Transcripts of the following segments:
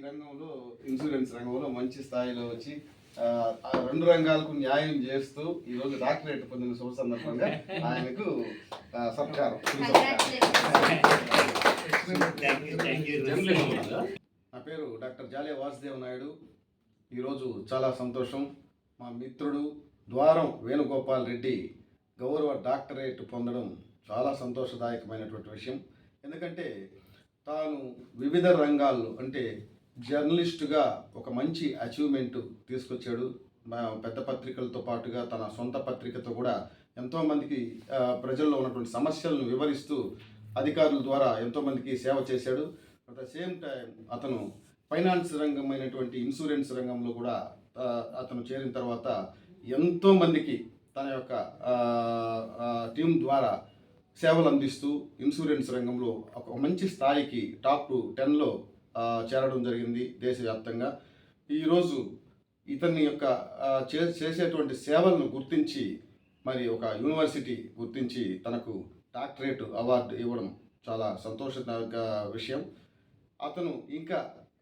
ఈ రంగంలో ఇన్సూరెన్స్ రంగంలో మంచి స్థాయిలో వచ్చి ఆ, రెండు రంగాలకు న్యాయం చేస్తూ ఈ రోజు డాక్టరేట్ పొందిన శుభ సందర్భంగా ఆయనకు సత్కారం. నా పేరు డాక్టర్ జాలే వాసుదేవ్ నాయుడు. ఈరోజు చాలా సంతోషం. మా మిత్రుడు ద్వారం వేణుగోపాల్ రెడ్డి గౌరవ డాక్టరేట్ పొందడం చాలా సంతోషదాయకమైనటువంటి విషయం. ఎందుకంటే తాను వివిధ రంగాల్లో అంటే జర్నలిస్టుగా ఒక మంచి అచీవ్మెంట్ తీసుకొచ్చాడు. పెద్ద పత్రికలతో పాటుగా తన సొంత పత్రికతో కూడా ఎంతోమందికి ప్రజల్లో ఉన్నటువంటి సమస్యలను వివరిస్తూ అధికారుల ద్వారా ఎంతోమందికి సేవ చేశాడు. అట్ ద సేమ్ టైం అతను ఫైనాన్స్ రంగమైనటువంటి ఇన్సూరెన్స్ రంగంలో కూడా అతను చేరిన తర్వాత ఎంతోమందికి తన యొక్క టీం ద్వారా సేవలు అందిస్తూ ఇన్సూరెన్స్ రంగంలో ఒక మంచి స్థాయికి టాప్ టెన్లో చేరడం జరిగింది దేశవ్యాప్తంగా. ఈరోజు ఇతని యొక్క చే చేసేటువంటి సేవలను గుర్తించి మరి ఒక యూనివర్సిటీ గుర్తించి తనకు డాక్టరేట్ అవార్డు ఇవ్వడం చాలా సంతోషదాయక విషయం. అతను ఇంకా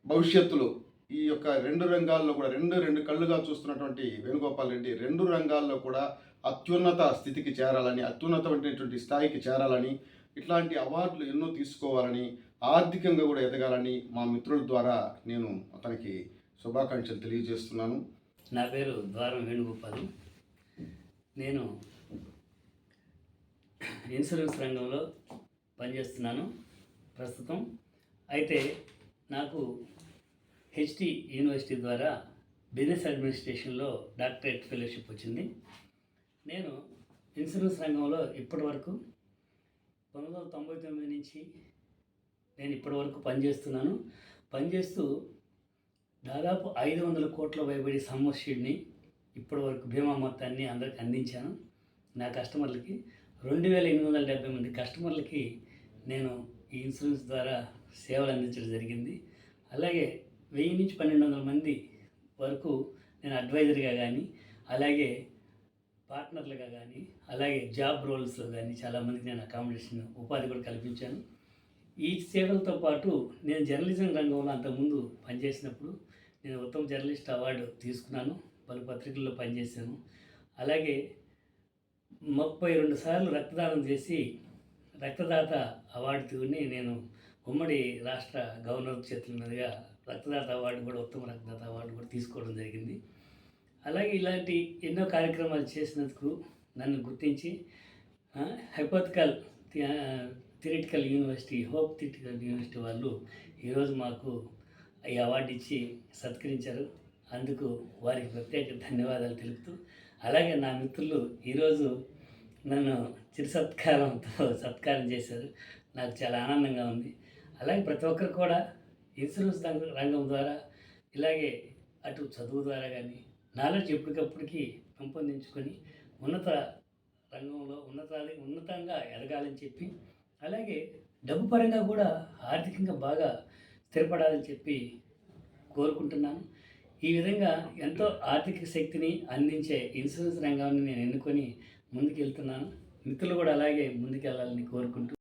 భవిష్యత్తులో ఈ యొక్క రెండు రంగాల్లో కూడా రెండు రెండు కళ్ళుగా చూస్తున్నటువంటి వేణుగోపాల్ రెడ్డి రెండు రంగాల్లో కూడా అత్యున్నత స్థితికి చేరాలని అత్యున్నతమైనటువంటి స్థాయికి చేరాలని ఇట్లాంటి అవార్డులు ఎన్నో తీసుకోవాలని ఆర్థికంగా కూడా ఎదగాలని మా మిత్రుల ద్వారా నేను అతనికి శుభాకాంక్షలు తెలియజేస్తున్నాను. నా పేరు ద్వారం వేణుగోపాల్. నేను ఇన్సూరెన్స్ రంగంలో పనిచేస్తున్నాను ప్రస్తుతం. అయితే నాకు హెచ్టి యూనివర్సిటీ ద్వారా బిజినెస్ అడ్మినిస్ట్రేషన్లో డాక్టరేట్ ఫెలోషిప్ వచ్చింది. నేను ఇన్సూరెన్స్ రంగంలో ఇప్పటి వరకు పంతొమ్మిది వందల తొంభై తొమ్మిది నుంచి నేను ఇప్పటి వరకు పనిచేస్తున్నాను. పనిచేస్తూ దాదాపు ఐదు వందల కోట్ల పైబడి సమ్మర్షీడ్ని ఇప్పటి వరకు బీమా మొత్తాన్ని అందరికి అందించాను. నా కస్టమర్లకి రెండు వేల ఎనిమిది వందల డెబ్బై మంది కస్టమర్లకి నేను ఈ ఇన్సూరెన్స్ ద్వారా సేవలు అందించడం జరిగింది. అలాగే వెయ్యి నుంచి పన్నెండు వందల మంది వరకు నేను అడ్వైజర్గా కానీ అలాగే పార్ట్నర్లుగా కానీ అలాగే జాబ్ రోల్స్లో కానీ చాలామందికి నేను అకామిడేషన్ ఉపాధి కూడా కల్పించాను. ఈ సేవలతో పాటు నేను జర్నలిజం రంగంలో అంతకుముందు పనిచేసినప్పుడు నేను ఉత్తమ జర్నలిస్ట్ అవార్డు తీసుకున్నాను పలు పత్రికల్లో పనిచేశాను. అలాగే ముప్పై రెండు సార్లు రక్తదానం చేసి రక్తదాత అవార్డు తీసుకుని నేను ఉమ్మడి రాష్ట్ర గవర్నర్ చేతుల మీదుగా రక్తదాత అవార్డు కూడా ఉత్తమ రక్తదాత అవార్డు కూడా తీసుకోవడం జరిగింది. అలాగే ఇలాంటి ఎన్నో కార్యక్రమాలు చేసినందుకు నన్ను గుర్తించి hypothetical theoretical university hope theoretical university వాళ్ళు ఈరోజు మాకు ఈ అవార్డు ఇచ్చి సత్కరించారు. అందుకు వారికి ప్రత్యేక ధన్యవాదాలు తెలుపుతూ అలాగే నా మిత్రులు ఈరోజు నన్ను చిరు సత్కారంతో సత్కారం చేశారు. నాకు చాలా ఆనందంగా ఉంది. అలాగే ప్రతి ఒక్కరు కూడా ఇన్సూరెన్స్ రంగం ద్వారా ఇలాగే అటు చదువు ద్వారా కానీ నాలెడ్జ్ ఎప్పటికప్పటికి పెంపొందించుకొని ఉన్నత రంగంలో ఉన్నత ఉన్నతంగా ఎదగాలని చెప్పి అలాగే డబ్బు పరంగా కూడా ఆర్థికంగా బాగా స్థిరపడాలని చెప్పి కోరుకుంటున్నాను. ఈ విధంగా ఎంతో ఆర్థిక శక్తిని అందించే ఇన్సూరెన్స్ రంగాన్ని నేను ఎన్నుకొని ముందుకు వెళ్తున్నాను మిత్రులు కూడా అలాగే ముందుకెళ్ళాలని కోరుకుంటూ